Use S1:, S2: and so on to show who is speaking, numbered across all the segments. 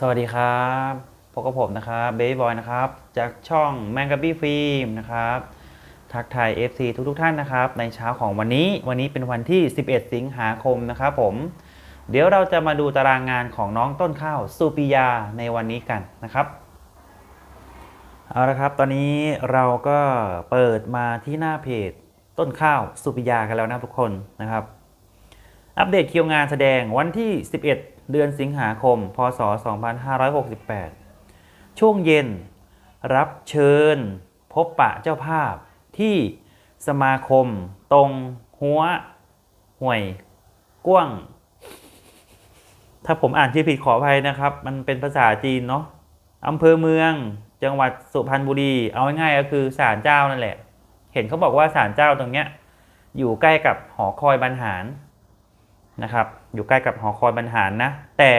S1: สวัสดีครับพบกับผมนะครับเบย์บอยนะครับ จากช่องแมงกะบี้ฟิล์มนะครับ ทักทาย FC ทุกทท่านนะครับ ในเช้าของวันนี้วันนี้เป็นวันที่ 11 สิงหาคมนะครับผม เดี๋ยวเราจะมาดูตารางงานของน้องต้นข้าวสุปิยาในวันนี้กันนะครับเอาละครับ ตอนนี้เราก็เปิดมาที่หน้าเพจต้นข้าวสุปิยากันแล้วนะทุกคนนะครับ อัปเดตคิวงานแสดงวันที่ 11 เดือนสิงหาคม พศ 2568 ช่วงเย็น รับเชิญ พบปะเจ้าภาพที่สมาคม ตรง หัว ห่วย ก้วง ถ้าผมอ่านชื่อผิดขออภัยนะครับ มันเป็นภาษาจีนเนาะอำเภอเมือง จังหวัดสุพรรณบุรี เอาง่ายๆก็คือศาลเจ้านั่นแหละ เห็นเขาบอกว่าศาลเจ้าตรงเนี้ยอยู่ใกล้กับหอคอยบรรหาร นะครับ อยู่ใกล้กับหอคอยบรรหารนะ แต่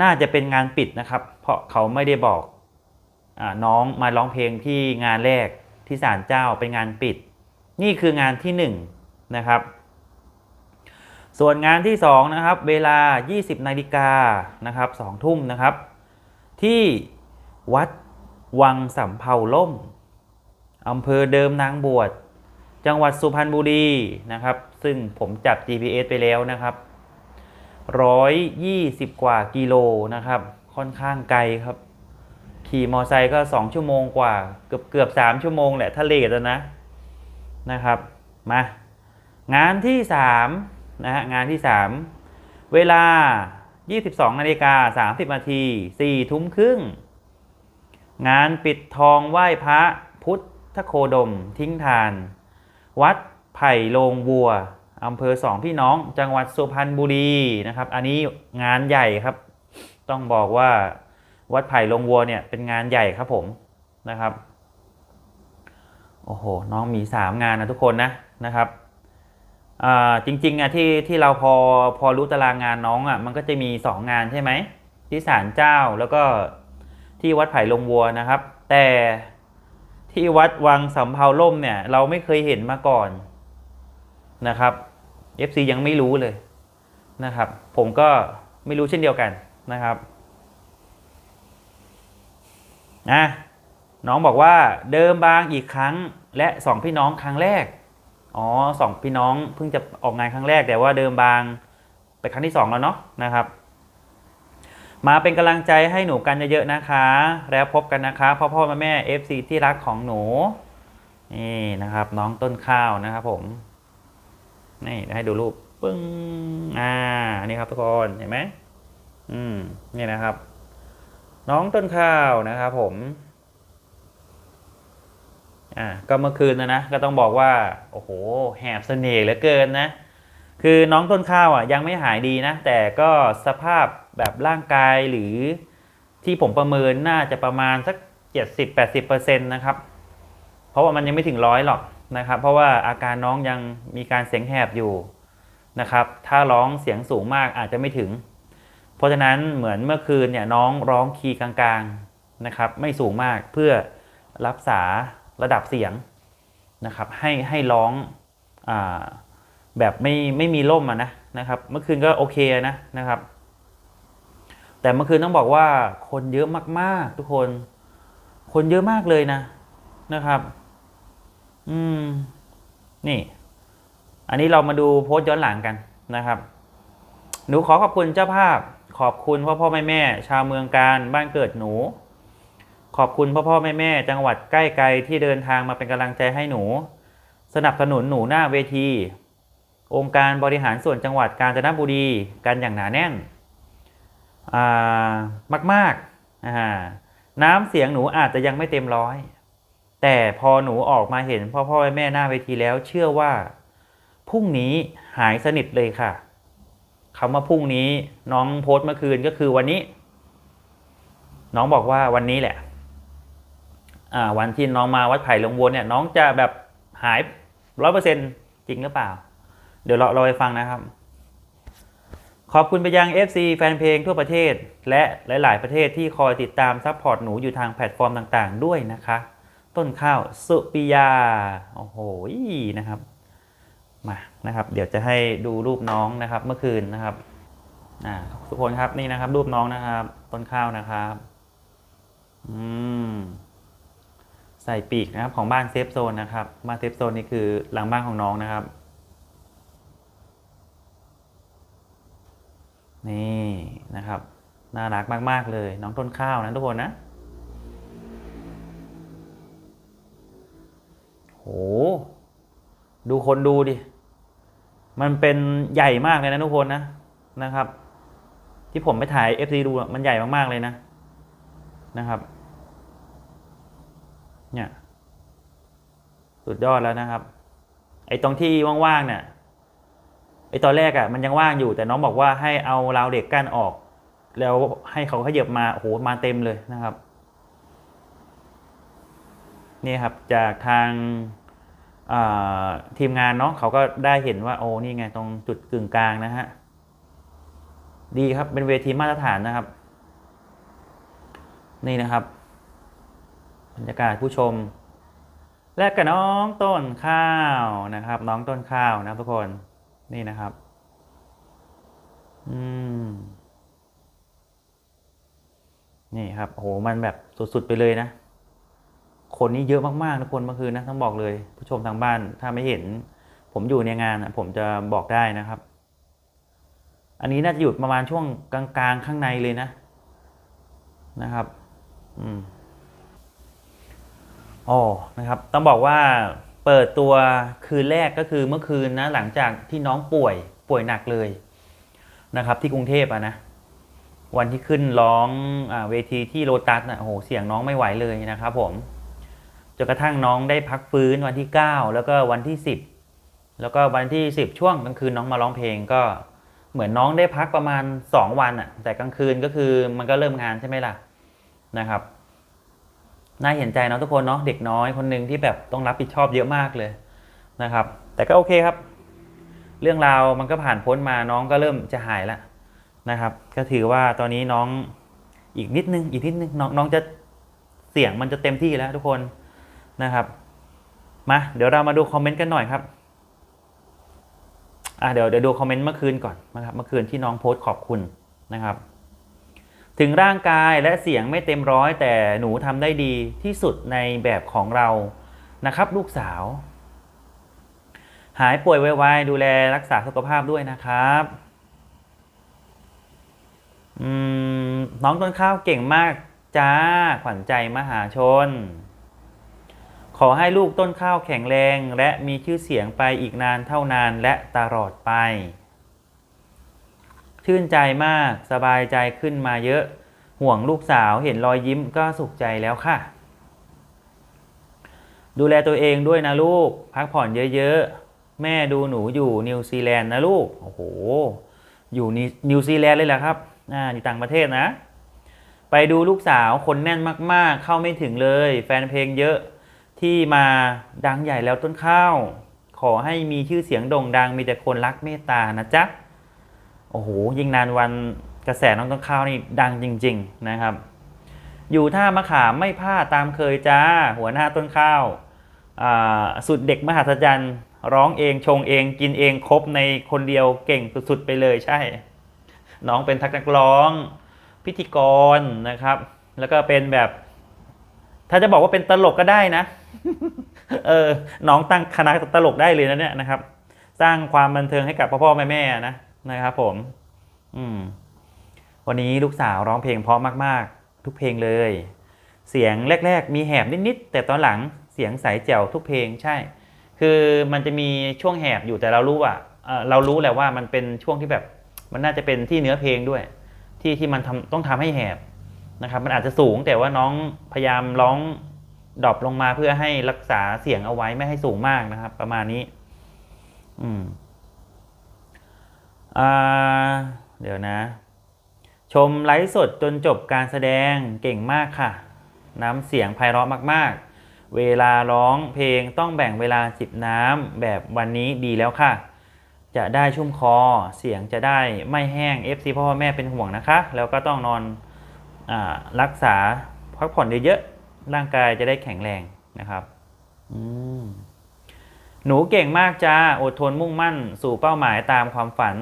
S1: น่าจะเป็นงานปิดนะครับ เพราะเขาไม่ได้บอกอน้องมาร้องเพลงที่งานแรกที่ศาลเจ้าเป็นงานปิด นี่คืองานที่1นงนะครับ ส่วนงานที่2นะครับเวลา 20นาฬิกานะครับ2ทุ่มนะครับ ที่วัดวังสำเภาล่มอำเภอเดิมนางบวช จังหวัดสุพรรณบุรีนะครับ ซึ่งผมจับ GPS ไปแล้วนะครับ120กว่ากิโลนะครับ ค่อนข้างไกลครับ ขี่มอไซค์ก็2ชั่วโมงกว่า เกือบเกือบ3ชั่วโมงแหละถ้าเลทอะนะนะครับ มางานที่3นะฮะงานที่3เวลา 22นาฬิกา30นาที4ทุ่มครึ่ง งานปิดทองไหว้พระพุทธโคดมทิ้งทาน วัดไผ่โลงวัวอำเภอสองพี่น้องจังหวัดสุพรรณบุรีนะครับ อันนี้งานใหญ่ครับ ต้องบอกว่าวัดไผ่ลงวัวเนี่ยเป็นงานใหญ่ครับผมนะครับโอ้โหน้องมีสามงานนะทุกคนนะนะครับจริงๆอะที่ที่เราพอพอรู้ตารางงานน้องอะมันก็จะมีสองงานใช่ไหมที่ศาลเจ้าแล้วก็ที่วัดไผ่ลงวัวนะครับ แต่ ที่วัดวังสำเภาล่มเนี่ย เราไม่เคยเห็นมาก่อนนะครับ FC ยังไม่รู้เลยนะครับ ผมก็ไม่รู้เช่นเดียวกันนะครับอะน้องบอกว่าเดิมบางอีกครั้งและสองพี่น้องครั้งแรกอ๋อสองพี่น้องเพิ่งจะออกงานครั้งแรกแต่ว่าเดิมบางไปครั้งที่สองแล้วเนาะนะครับ มาเป็นกำลังใจให้หนูกันเยอะๆนะคะ แล้วพบกันนะคะพ่อพ่อแม่แม่ FC ที่รักของหนู นี่นะครับ น้องต้นข้าวนะครับผม นี่ให้ดูรูปปึ้งอ่านี่ครับทุกคนเห็นไหมอืมนี่นะครับ น้องต้นข้าวนะครับผมอ่าก็เมื่อคืนนะนะก็ต้องบอกว่า โอ้โหแหบเสน่ห์เหลือเกินนะ คือน้องต้นข้าวอะยังไม่หายดีนะ แต่ก็สภาพแบบร่างกายหรือที่ผมประเมินน่าจะประมาณสัก 70-80%นะครับ เพราะว่ามันยังไม่ถึงร้อยหรอกนะครับ เพราะว่าอาการน้องยังมีการเสียงแหบอยู่นะครับ ถ้าร้องเสียงสูงมากอาจจะไม่ถึง เพราะฉะนั้นเหมือนเมื่อคืนเนี่ยน้องร้องคีย์กลางๆนะครับ ไม่สูงมากเพื่อรักษาระดับเสียงนะครับ ให้ให้ร้องอา แบบไม่ไม่มีล่มอะนะนะครับ เมื่อคืนก็โอเคนะนะครับ แต่เมื่อคืนต้องบอกว่าคนเยอะมากๆ ทุกคน คนเยอะมากเลยนะนะครับ อืม นี่ อันนี้เรามาดูโพสต์ย้อนหลังกันนะครับ หนูขอขอบคุณเจ้าภาพ ขอบคุณพ่อพ่อแม่แม่ชาวเมืองการบ้านเกิดหนู ขอบคุณพ่อพ่อแม่แม่จังหวัดใกล้ไกลที่เดินทางมาเป็นกำลังใจให้หนู สนับสนุนหนูหน้าเวที องค์การบริหารส่วนจังหวัดกาญจนบุรีกันอย่างหนาแน่นอ่ามากๆน้ำเสียงหนูอาจจะยังไม่เต็มร้อย แต่พอหนูออกมาเห็นพ่อพ่อแม่หน้าเวทีแล้ว เชื่อว่าพรุ่งนี้หายสนิทเลยค่ะคำว่าพรุ่งนี้น้องโพสต์เมื่อคืนก็คือวันนี้ น้องบอกว่าวันนี้แหละวันที่น้องมาวัดไผ่หลวงวัวเนี่ย น้องจะแบบหายร้อยเปอร์เซ็นจริงหรือเปล่า เดี๋ยวเราเราไปฟังนะครับ ขอบคุณไปยัง FC แฟนเพลงทั่วประเทศ และหลาย ๆ ประเทศที่คอยติดตามซัพพอร์ตหนูอยู่ทางแพลตฟอร์มต่าง ๆ ด้วยนะคะ ต้นข้าวสุปิยา โอ้โหนะครับ มานะครับ เดี๋ยวจะให้ดูรูปน้องนะครับ เมื่อคืนนะครับอ่าทุกคนครับนี่นะครับ รูปน้องนะครับ ต้นข้าวนะครับ อืมใส่ปีกนะครับของบ้านเซฟโซนนะครับบ้านเซฟโซนนี่คือหลังบ้านของน้องนะครับ นี่นะครับ น่ารักมาก ๆ เลย น้องต้นข้าวนะทุกคนนะโหดูคนดูดิ มันเป็นใหญ่มากเลยนะทุกคนนะนะครับ ที่ผมไปถ่าย FC ดูอะมันใหญ่มากๆเลยนะนะครับ เนี่ย สุดยอดแล้วนะครับ ไอ้ตรงที่ว่างๆเนี่ย ไอตอนแรกอะ่ะมันยังว่างอยู่แต่น้องบอกว่าให้เอาราวเด็กกั้นออก แล้วให้เขาขยับมาโอ้โหมาเต็มเลยนะครับนี่ครับจากทางาทีมงานเนาะเขาก็ได้เห็นว่าโอ้นี่ไงตรงจุดกึ่งกลางนะฮะดีครับเป็นเวทีมาตรฐานนะครับ นี่นะครับบรรยากาศผู้ชม และกับน้องต้นข้าวนะครับ น้องต้นข้าวนะทุกคน นี่นะครับ อืม นี่ครับ โห มันแบบสุดๆไปเลยนะ คนนี้เยอะมากๆทุกคนเมื่อคืนนะต้องบอกเลย ผู้ชมทางบ้าน ถ้าไม่เห็น ผมอยู่ในงานอะผมจะบอกได้นะครับ อันนี้น่าจะอยู่ประมาณช่วงกลางๆ ข้างในเลยนะ นะครับ อืมโอ้นะครับ ต้องบอกว่า เปิดตัวคืนแรกก็คือเมื่อคืนนะหลังจากที่น้องป่วยป่วยหนักเลยนะครับ ที่กรุงเทพอะนะวันที่ขึ้นร้องอเวทีที่โลตัสนะโอ้โหเสียงน้องไม่ไหวเลยนะครับ ผมจนกระทั่งน้องได้พักฟื้นวันที่ 9 แล้วก็วันที่ 10 แล้วก็วันที่ 10 ช่วงกลางคืนน้องมาร้องเพลงก็เหมือนน้องได้พักประมาณ 2 วันอะแต่กลางคืนก็คือมันก็เริ่มงานใช่ไหมล่ะนะครับ น่าเห็นใจเนาะทุกคนเนาะเด็กน้อยคนหนึ่งที่แบบต้องรับผิดชอบเยอะมากเลยนะครับ แต่ก็โอเคครับ เรื่องราวมันก็ผ่านพ้นมาน้องก็เริ่มจะหายแล้วนะครับ ก็ถือว่าตอนนี้น้องอีกนิดนึงอีกนิดนึงน้องน้องจะเสียงมันจะเต็มที่แล้วทุกคนนะครับมาเดี๋ยวเรามาดูคอมเมนต์กันหน่อยครับอะเดี๋ยวเดี๋ยวดูคอมเมนต์เมื่อคืนก่อนนะครับเมื่อคืนที่น้องโพสต์ขอบคุณนะครับ ถึงร่างกายและเสียงไม่เต็มร้อย แต่หนูทำได้ดีที่สุดในแบบของเรานะครับ ลูกสาว หายป่วยไวๆดูแลรักษาสุขภาพด้วยนะครับน้องต้นข้าวเก่งมากจ้าขวัญใจมหาชน ขอให้ลูกต้นข้าวแข็งแรง และมีชื่อเสียงไปอีกนานเท่านานและตลอดไป ชื่นใจมากสบายใจขึ้นมาเยอะ ห่วงลูกสาวเห็นรอยยิ้มก็สุขใจแล้วค่ะ ดูแลตัวเองด้วยนะลูก พักผ่อนเยอะๆ แม่ดูหนูอยู่นิวซีแลนด์นะลูก โอ้โห อยู่นิวซีแลนด์เลยแหละครับอ่าอยู่ต่างประเทศนะ ไปดูลูกสาวคนแน่นมากๆ เข้าไม่ถึงเลย แฟนเพลงเยอะที่มาดังใหญ่แล้วต้นข้าว ขอให้มีชื่อเสียงโด่งดังมีแต่คนรักเมตตานะจ๊ะ โอ้โหยิ่งนานวันกระแสน้องต้นข้าวนี่ดังจริง ๆนะครับ อยู่ท่ามะขามไม่พลาดตามเคยจ้าหัวหน้าต้นข้าวาสุดเด็กมหัศจรรย์ ร้องเองชงเองกินเองครบในคนเดียวเก่งสุดๆไปเลยใช่ น้องเป็นทักนักร้อง พิธีกรนะครับ แล้วก็เป็นแบบ ถ้าจะบอกว่าเป็นตลกก็ได้นะเออน้องตั้งคณะตลกได้เลยนะเนี่ยนะครับ สร้างความบันเทิงให้กับพ่อพ่อแม่แม่นะ นะครับผม อืม วันนี้ลูกสาวร้องเพลงเพราะมาก ๆ ทุกเพลงเลย เสียงแรก ๆ มีแหบนิด ๆ แต่ตอนหลังเสียงใสแจ๋วทุกเพลงใช่ คือมันจะมีช่วงแหบอยู่แต่เรารู้ว่าเอ่อเรารู้แหละว่ามันเป็นช่วงที่แบบ มันน่าจะเป็นที่เนื้อเพลงด้วย ที่ที่มันทำต้องทำให้แหบนะครับ มันอาจจะสูงแต่ว่าน้องพยายามร้องดรอปลงมาเพื่อให้รักษาเสียงเอาไว้ไม่ให้สูงมากนะครับ ประมาณนี้ อืม เดี๋ยวนะ ชมไลฟ์สดจนจบการแสดงเก่งมากค่ะ น้ำเสียงไพเราะมากๆ เวลาร้องเพลงต้องแบ่งเวลาจิบน้ำแบบวันนี้ดีแล้วค่ะ จะได้ชุ่มคอเสียงจะได้ไม่แห้ง FC พ่อแม่เป็นห่วงนะคะ แล้วก็ต้องนอนอรักษาพักผ่อนเยอะๆร่างกายจะได้แข็งแรงนะครับอืมหนูเก่งมากจ้า อดทนมุ่งมั่น สู่เป้าหมายตามความฝัน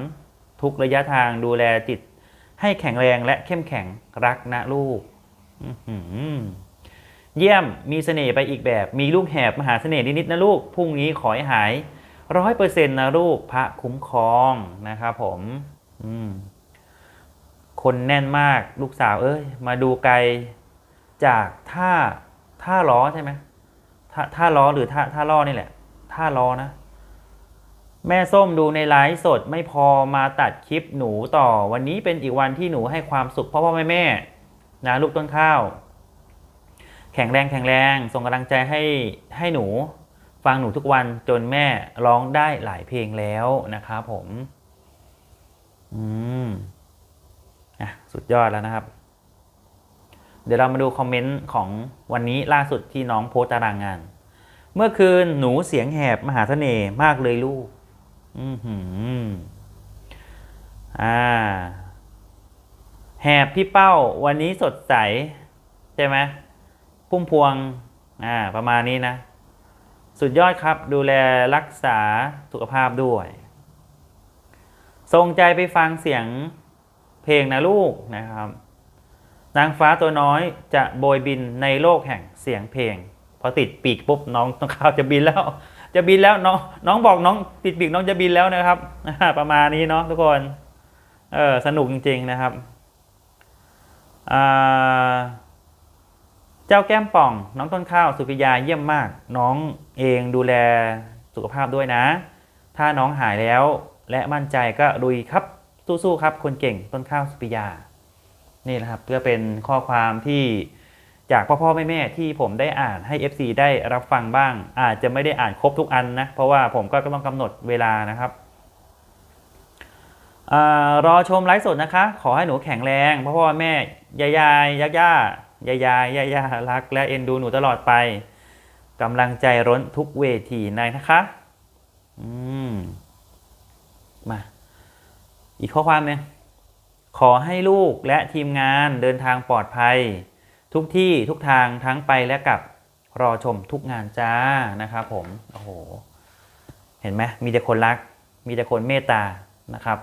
S1: ทุกระยะทางดูแลจิต ให้แข็งแรงและเข้มแข็งรักนะลูกเยี่ยมมีเสน่ห์ไปอีกแบบ มีลูกแหบมหาเสน่ห์นิดๆนะลูกพรุ่งนี้ขอให้หายร้อยเปอร์เซ็นต์นะลูกพระคุ้มครองนะครับผมคนแน่นมากลูกสาวเอ้ยมาดูไกลจากท่าท่าล้อใช่ไหมท่าท่าล้อหรือท่าท่าล้อนี่แหละ ท่าล้อนะ แม่ส้มดูในไลฟ์สดไม่พอมาตัดคลิปหนูต่อ วันนี้เป็นอีกวันที่หนูให้ความสุขพ่อพ่อแม่แม่นะลูกต้นข้าว แข็งแรงแข็งแรงส่งกำลังใจให้ให้หนู ฟังหนูทุกวันจนแม่ร้องได้หลายเพลงแล้วนะครับผม อืมอะสุดยอดแล้วนะครับ เดี๋ยวเรามาดูคอมเมนต์ของวันนี้ล่าสุดที่น้องโพสต์ตารางงาน เมื่อคืนหนูเสียงแหบมหาเสน่ห์มากเลยลูก อือหืออ่า แหบพี่เป้าวันนี้สดใส ใช่ไหมพุ่มพวง อ่า ประมาณนี้นะ สุดยอดครับดูแลรักษาสุขภาพด้วยทรงใจไปฟังเสียงเพลงนะลูกนะครับ นางฟ้าตัวน้อยจะโบยบินในโลกแห่งเสียงเพลงพอติดปีกปุ๊บน้องต้องข้าวจะบินแล้ว จะบินแล้วน้องน้องบอกน้องติดปีกน้องจะบินแล้วนะครับประมาณนี้เนาะทุกคนเออสนุกจริงๆนะครับเจ้าแก้มป่อง น้องต้นข้าวสุพิยาเยี่ยมมาก น้องเองดูแลสุขภาพด้วยนะ ถ้าน้องหายแล้วและมั่นใจก็ลุยครับสู้ๆครับคนเก่งต้นข้าวสุพิยานี่นะครับเพื่อเป็นข้อความที่ จากพ่อพ่อแม่แม่ที่ผมได้อ่านให้ FC ได้รับฟังบ้าง อาจจะไม่ได้อ่านครบทุกอันนะ เพราะว่าผมก็ต้องกำหนดเวลานะครับอรอชมไลฟ์สดนะคะ ขอให้หนูแข็งแรงพ่อพ่อแม่ยายายยักย่ายายายยายารัก และเอ็นดูหนูตลอดไปกำลังใจร้นทุกเวทีในนะคะอืมมา อีกข้อความหนึงขอให้ลูกและทีมงานเดินทางปลอดภัย ทุกที่ทุกทางทั้งไปและกลับรอชมทุกงานจ้านะครับผม โอ้โห เห็นไหมมีแต่คนรัก มีแต่คนเมตตานะครับ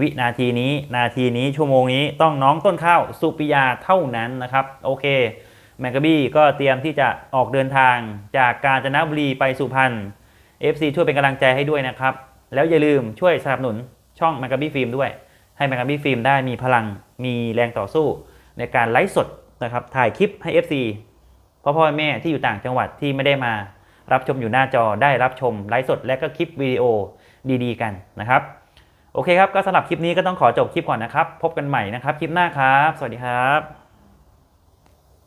S1: วินาทีนี้นาทีนี้ชั่วโมงนี้ต้องน้องต้นข้าวสุปิยาเท่านั้นนะครับ โอเคแมกกบี้ก็เตรียมที่จะออกเดินทางจากกาญจนบุรีไปสุพรรณ FC ช่วยเป็นกำลังใจให้ด้วยนะครับ แล้วอย่าลืมช่วยสนับสนุนช่องแมกกบี้ฟิล์มด้วย ให้แมกกบี้ฟิล์มได้มีพลังมีแรงต่อสู้ในการไลฟ์สด นะครับถ่ายคลิปให้ FC พ่อพ่อแม่ที่อยู่ต่างจังหวัดที่ไม่ได้มารับชมอยู่หน้าจอได้รับชมไลฟ์สดและก็คลิปวิดีโอดีๆ กันนะครับ โอเคครับ ก็สำหรับคลิปนี้ก็ต้องขอจบคลิปก่อนนะครับ พบกันใหม่นะครับ คลิปหน้าครับ สวัสดีครับ